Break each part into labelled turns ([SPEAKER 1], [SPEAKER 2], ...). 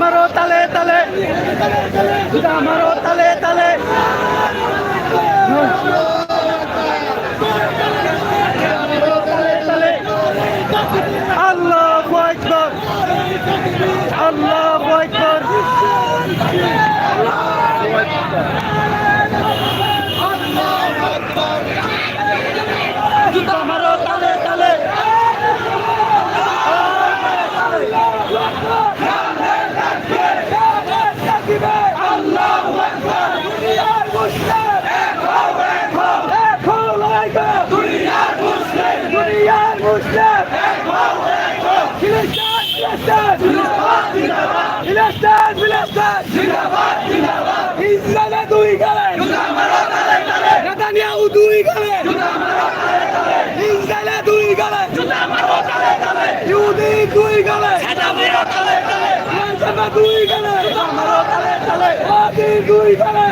[SPEAKER 1] মারো তালে তালে। মারো তালে তালে। আল্লাহ বয়কট আল্লাহ বয়কট জুতা
[SPEAKER 2] দুই গেলে নেতানিয়াহু দুই গেলে ইসরায়েলে দুই গেলে ইহুদি দুই গেলে ইসরায়েলে দুই গেলে আদি দুই গেলে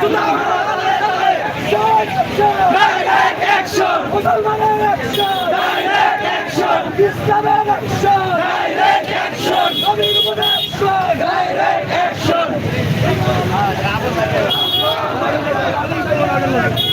[SPEAKER 2] মুসলমানের ইসলামের নবীর উপরে
[SPEAKER 1] Thank you.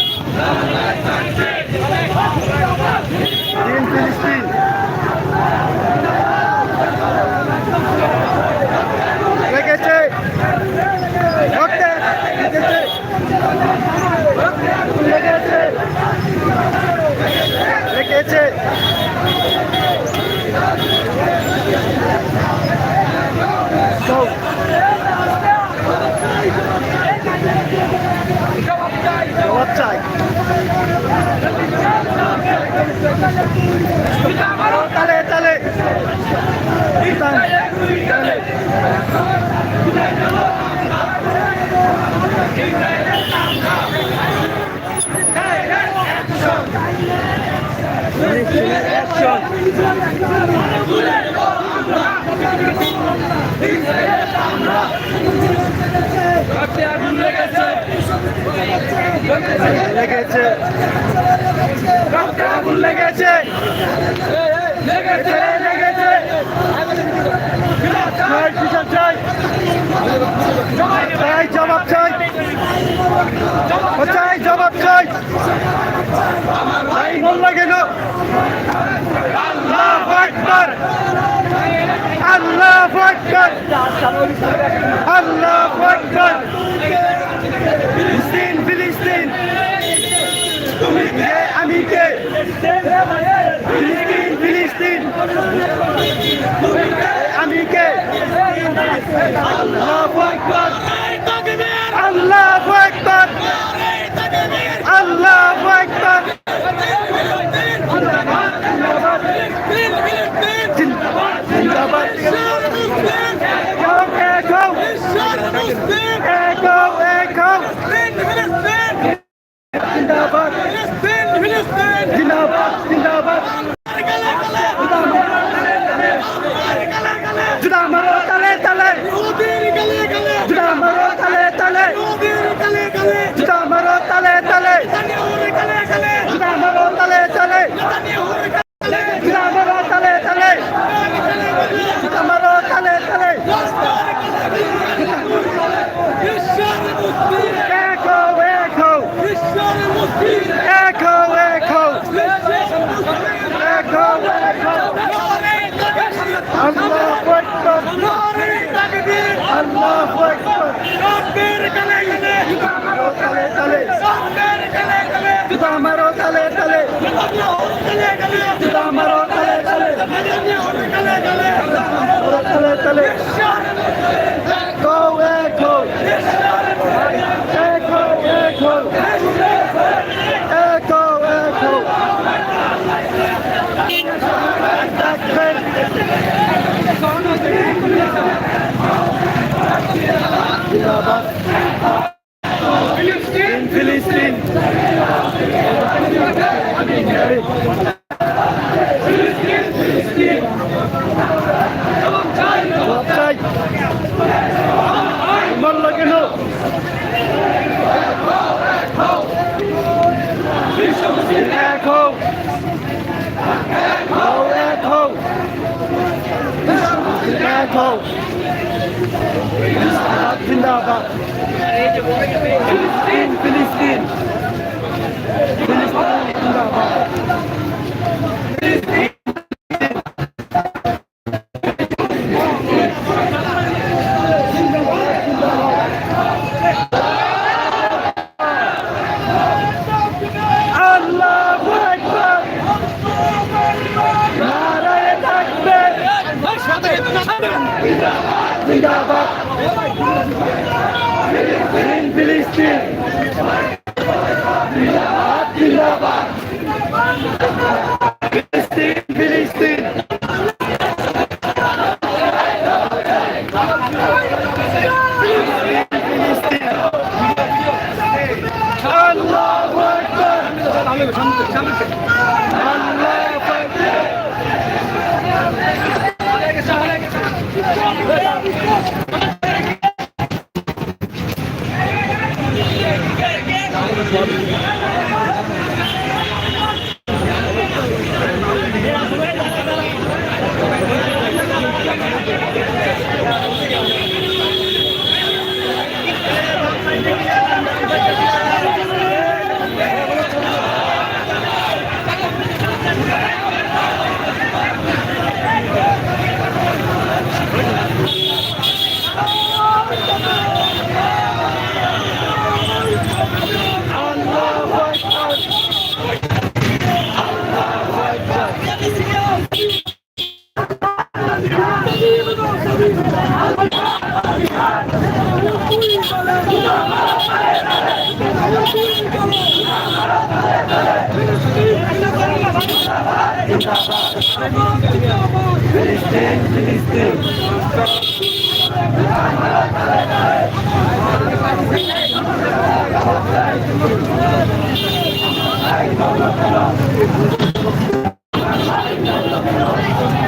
[SPEAKER 1] লেগেছে আগুন লেগেছে লেগেছে লেগেছে চাই চাই, জবাব চাই। চাই, জবাব চাই। ভাই মোল্লা গেল আল্লাহ আকবার। আল্লাহ আকবার। আল্লাহ আকবার। ফিলিস্তিন ফিলিস্তিন। তুমি কে? আমি কে? ফিলিস্তিন ফিলিস্তিন। আমি কে? আল্লাহ আকবার আল্লাহ আকবার আল্লাহ আকবার জিন্দাবাদ এগো এগো এগো জিন্দাবাদ জিন্দাবাদ জিন্দাবাদ জুদা মারো তালে তালে জুদা মারো তালে তালে জুদা মারো তালে তালে জুদা মারো তালে তালে জুদা মারো তালে তালে জুদা মারো তালে তালে এখো এখো এখো এখো এখো এখো আল্লাহ আকবার আল্লাহ আকবার তালে তালে জুদা মারো তালে তালে জুদা মারো তালে তালে তালে তালে Go echo Echo. ফিলিস্তিন। মাল্লা কেন? এক হোক এক হোক এক ফিলিস্তিন ফিলিস্তিন ফিলিস্তিন ফিলিস্তিন। ফিলিস্তিন জিন্দাবাদ ফিলিস্তিন। ফিলিস্তিন আল্লাহু আকবার। আল্লাহু Filistin, Filistin. Filistin.